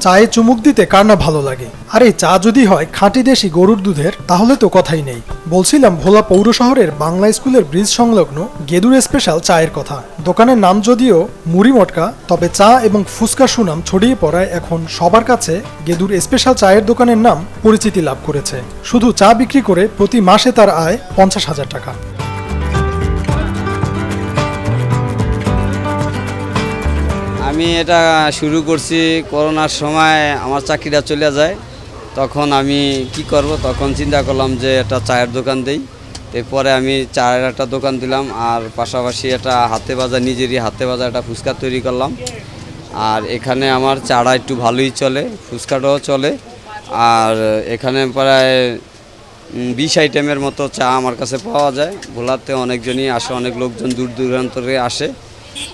চায়ে চুমুক দিতে কার না ভালো লাগে? আর, চা যদি হয় খাঁটি দেশি গরুর দুধের, তাহলে তো কথাই নেই। বলছিলাম ভোলা পৌর শহরের বাংলা স্কুলের ব্রিজ সংলগ্ন গেদুর স্পেশাল চায়ের কথা। দোকানের নাম যদিও মুড়ি মটকা, তবে চা এবং ফুচকা সুনাম ছড়িয়ে পড়ায় এখন সবার কাছে গেদুর স্পেশাল চায়ের দোকানের নাম পরিচিতি লাভ করেছে। শুধু চা বিক্রি করে প্রতি মাসে তার আয় পঞ্চাশ হাজার টাকা। আমি এটা শুরু করছি করোনার সময় আমার চাকরিটা চলে যায়। তখন আমি কি করব? তখন চিন্তা করলাম যে একটা চায়ের দোকান দেই। এরপরে আমি চায়ের একটা দোকান দিলাম আর পাশাপাশি একটা হাতে বাজা নিজেরই হাতে বাজা একটা ফুচকা তৈরি করলাম। আর এখানে আমার চাটা একটু ভালোই চলে, ফুচকাটাও চলে। আর এখানে প্রায় বিশ আইটেমের মতো চা আমার কাছে পাওয়া যায়। ভোলাতে অনেকজনই আসে, অনেক লোকজন দূর দূরান্তরে আসে,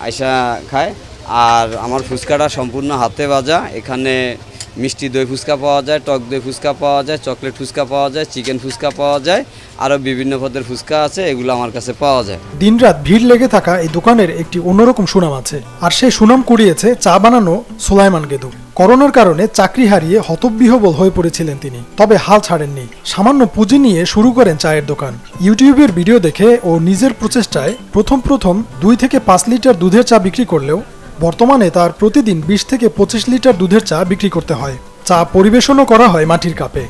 আইসা খায়। আর আমার ফুচকাটা সম্পূর্ণ হাতে ভাজা। এখানে মিষ্টি দই ফুচকা পাওয়া যায়, টক দই ফুচকা পাওয়া যায়, চকলেট ফুচকা পাওয়া যায়, চিকেন ফুচকা পাওয়া যায়, আরও বিভিন্ন পদের ফুচকা আছে, এগুলো আমার কাছে পাওয়া যায়। দিনরাত ভিড় লেগে থাকা এই দোকানের একটি অন্যরকম সুনাম আছে। আর সেই সুনাম কুড়িয়েছে চা বানানো সোলাইমান গেদু। করোনার কারণে চাকরি হারিয়ে হতবিহবল হয়ে পড়েছিলেন তিনি। তবে হাল ছাড়েননি। সামান্য পুঁজি নিয়ে শুরু করেন চায়ের দোকান। ইউটিউবের ভিডিও দেখে ও নিজের প্রচেষ্টায় প্রথম প্রথম দুই থেকে পাঁচ লিটার দুধের চা বিক্রি করলেও বর্তমানে তার প্রতিদিন বিশ থেকে পঁচিশ লিটার দুধের চা বিক্রি করতে হয়। চা পরিবেশনও করা হয় মাটির কাপে।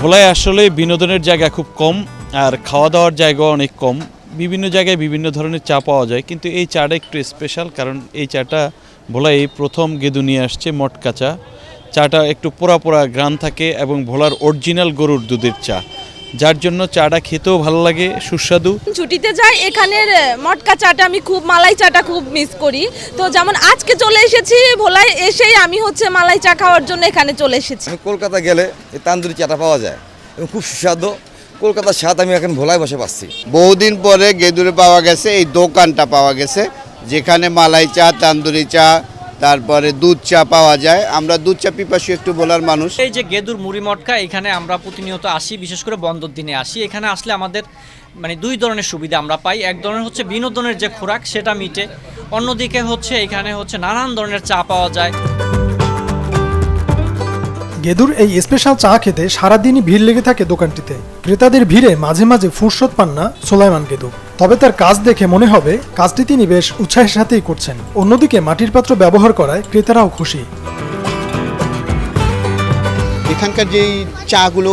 ভোলায় আসলে বিনোদনের জায়গা খুব কম আর খাওয়া দাওয়ার জায়গা অনেক কম। বিভিন্ন জায়গায় বিভিন্ন ধরনের চা পাওয়া যায়, কিন্তু এই চাটা একটু স্পেশাল কারণ এই চাটা ভোলায় প্রথম গেদু নিয়ে আসছে মটকা চা। চাটা একটু পোড়া পোড়া গ্রান থাকে এবং ভোলার অরিজিনাল গরুর দুধের চা। যার জন্য চাটা খেতেও ভালো লাগে সুস্বাদু। ছুটিতে যাই এখানের মটকা চাটা আমি খুব মালাই চাটা খুব মিস করি। তো যেমন আজকে চলে এসেছি ভোলায় এসেই আমি হচ্ছে মালাই চা খাওয়ার জন্য এখানে চলে এসেছি। কলকাতা গেলে এই তান্দুরি চাটা পাওয়া যায় এবং খুব সুস্বাদু। কলকাতার স্বাদ আমি এখন ভোলায় বসে পাচ্ছি। বহুদিন পরে গেদুরে পাওয়া গেছে এই দোকানটা পাওয়া গেছে যেখানে মালাই চা তান্দুরি চা তারপরে দুধ চা পাওয়া যায়। আমরা দুধ চা পিপাসু একটু বলার মানুষ। এই যে গেদুর মুড়ি মটকা, এখানে আমরা প্রতিনিয়ত আসি, বিশেষ করে বন্দর দিনে আসি। এখানে আসলে আমাদের মানে দুই ধরনের সুবিধা আমরা পাই। এক ধরনের হচ্ছে বিনোদনের যে খোরাক, সেটা মিটে। অন্যদিকে হচ্ছে এখানে হচ্ছে নানান ধরনের চা পাওয়া যায়। গেদুর এই স্পেশাল চা খেতে সারাদিনই ভিড় লেগে থাকে দোকানটিতে। ক্রেতাদের ভিড়ে মাঝে মাঝে ফুরসত পান না সোলাইমান গেদু। তবে তার কাজ দেখে মনে হবে, কাজটি তিনি বেশ উৎসাহের সাথেই করছেন। অন্যদিকে মাটির পাত্র ব্যবহার করায় ক্রেতারাও খুশি। এখানকার যেই চাগুলো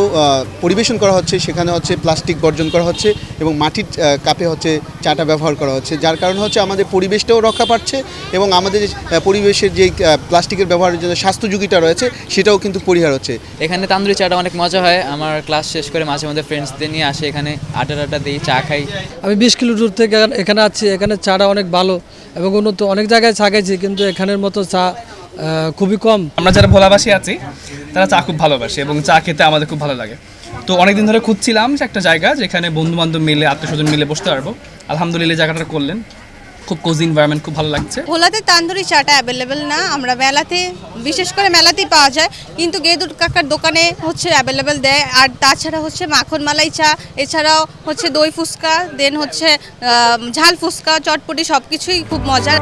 পরিবেশন করা হচ্ছে সেখানে হচ্ছে প্লাস্টিক বর্জন করা হচ্ছে এবং মাটির কাপে হচ্ছে চাটা ব্যবহার করা হচ্ছে। যার কারণে হচ্ছে আমাদের পরিবেশটাও রক্ষা পাচ্ছে এবং আমাদের পরিবেশের যে প্লাস্টিকের ব্যবহারের জন্য স্বাস্থ্য ঝুঁকিটা রয়েছে সেটাও কিন্তু পরিহার হচ্ছে। এখানে তান্দুরি চাটা অনেক মজা হয়। আমার ক্লাস শেষ করে মাঝে মধ্যে ফ্রেন্ডসদের নিয়ে আসে এখানে আটা টাড্ডা দিই চা খাই। আমি বিশ কিলো দূর থেকে এখানে- এখানে আছি এখানে চাটা অনেক ভালো। এবং উন্নত অনেক জায়গায় চা খেয়েছি কিন্তু এখানের মতো চা খুবই কম। আমরা যারা ভোলাবাসী আছি, তারা চা খুব ভালোবাসি এবং চা খেতে আমাদের খুব ভালো লাগে। তো অনেকদিন ধরে খুঁজছিলাম যে একটা জায়গা যেখানে বন্ধু বান্ধব মিলে আত্মীয় স্বজন মিলে বসতে পারব। আলহামদুলিল্লাহ জায়গাটা করলেন। খুব কোজি এনভায়রনমেন্ট খুব ভালো লাগছে। ভোলাতে তান্দুরি চাটা অ্যাভেলেবেল না আমরা মেলাতে বিশেষ করে মেলাতেই পাওয়া যায় কিন্তু গেদুর কাকার দোকানে হচ্ছে অ্যাভেলেবেল দেয় আর তাছাড়া হচ্ছে মাখন মালাই চা এছাড়াও হচ্ছে দই ফুচকা দেন হচ্ছে আহ, ঝাল ফুচকা চটপটি সব কিছুই খুব মজার।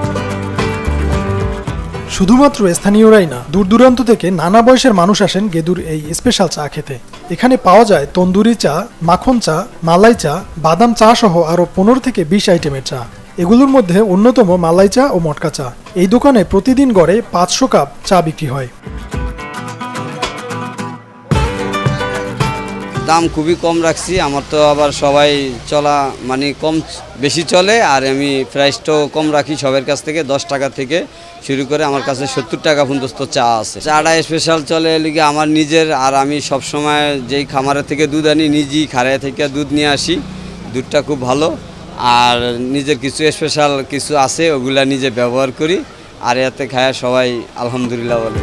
শুধুমাত্র স্থানীয়রাই না দূর দূরান্ত থেকে নানা বয়সের মানুষ আসেন গেদুর এই স্পেশাল চা খেতে। এখানে পাওয়া যায় তন্দুরি চা মাখন চা মালাই চা বাদাম চা সহ আরও পনেরো থেকে বিশ আইটেমের চা। এগুলোর মধ্যে অন্যতম মালাই চা ও মটকা চা। এই দোকানে প্রতিদিন গড়ে পাঁচশো কাপ চা বিক্রি হয়। দাম খুবই কম রাখছি, আমার তো আবার সবাই চলা মানে কম বেশি চলে, আর আমি প্রাইসটাও কম রাখি সবার কাছ থেকে, দশ টাকা থেকে শুরু করে আমার কাছে সত্তর টাকা পর্যন্ত চা আছে। চাটা স্পেশাল চলে লিগে আমার নিজের, আর আমি সব সময় যেই খামারের থেকে দুধ আনি, নিজেই খাড়ায় থেকে দুধ নিয়ে আসি। দুধটা খুব ভালো। আর নিজের কিছু স্পেশাল কিছু আছে, ওগুলা নিজে ব্যবহার করি, আর এতে খায় সবাই আলহামদুলিল্লাহ বলে।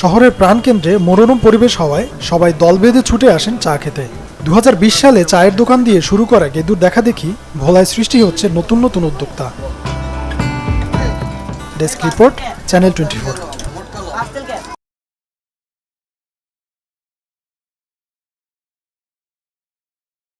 শহরের প্রাণকেন্দ্রে মনোরম পরিবেশ হওয়ায় সবাই দল বেঁধে ছুটে আসেন চা খেতে। দু হাজার বিশ সালে চায়ের দোকান দিয়ে শুরু করা গেদুর দেখা দেখি ভোলায় সৃষ্টি হচ্ছে নতুন নতুন উদ্যোক্তা। Desk report, channel twenty